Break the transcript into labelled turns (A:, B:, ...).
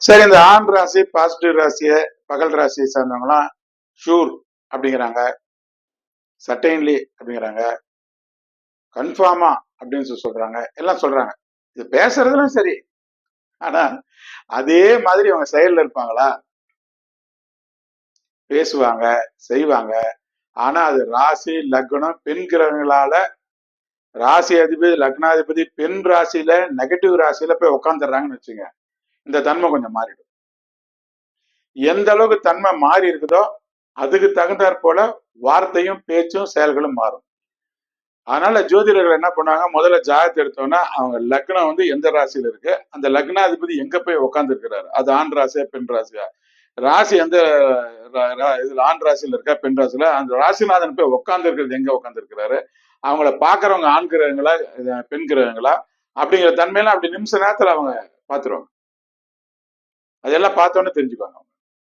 A: சரி இந்த ஆண் ராசி பாசிட்டிவ் ராசியை பகல் ராசியை சார்ந்தவங்களாம் ஷூர் அப்படிங்கிறாங்க. சட்டைன்லி அப்படிங்கிறாங்க. கன்ஃபார்மா அப்படின்னு சொல்லி சொல்றாங்க. எல்லாம் சொல்றாங்க. இது பேசுறதுலாம் சரி. ஆனா அதே மாதிரி அவங்க செயல்ல இருப்பாங்களா? பேசுவாங்க செய்வாங்க. ஆனா அது ராசி லக்னம் பெண் கிரகங்களால ராசி அதிபதி லக்னாதிபதி பெண் ராசியில நெகட்டிவ் ராசியில போய் உட்காந்துடுறாங்கன்னு வச்சுங்க இந்த தன்மை கொஞ்சம் மாறிடும். எந்த அளவுக்கு தன்மை மாறி இருக்குதோ அதுக்கு தகுந்தாற் போல வார்த்தையும் பேச்சும் செயல்களும் மாறும். அதனால ஜோதிடர்கள் என்ன பண்ணுவாங்க முதல்ல ஜாதகத்தை எடுத்தோன்னா அவங்க லக்னம் வந்து எந்த ராசியில இருக்கு அந்த லக்னாதிபதி எங்க போய் உட்கார்ந்து இருக்கிறாரு அது ஆண் ராசியா பெண் ராசியா? ராசி எந்த ரா- ரா- இதுல ஆண் ராசியில இருக்கா பெண் ராசியில? அந்த ராசிநாதன் போய் உட்கார்ந்து இருக்கிறது எங்க உட்கார்ந்து இருக்கிறாரு அவங்கள பாக்குறவங்க ஆண் கிரகங்களா பெண் கிரகங்களா? அப்படிங்கிற தன்மையெல்லாம் அப்படி நிமிஷ நேரத்துல அவங்க பாத்துருவாங்க. அதெல்லாம் பார்த்தோன்னே தெரிஞ்சுக்குவாங்க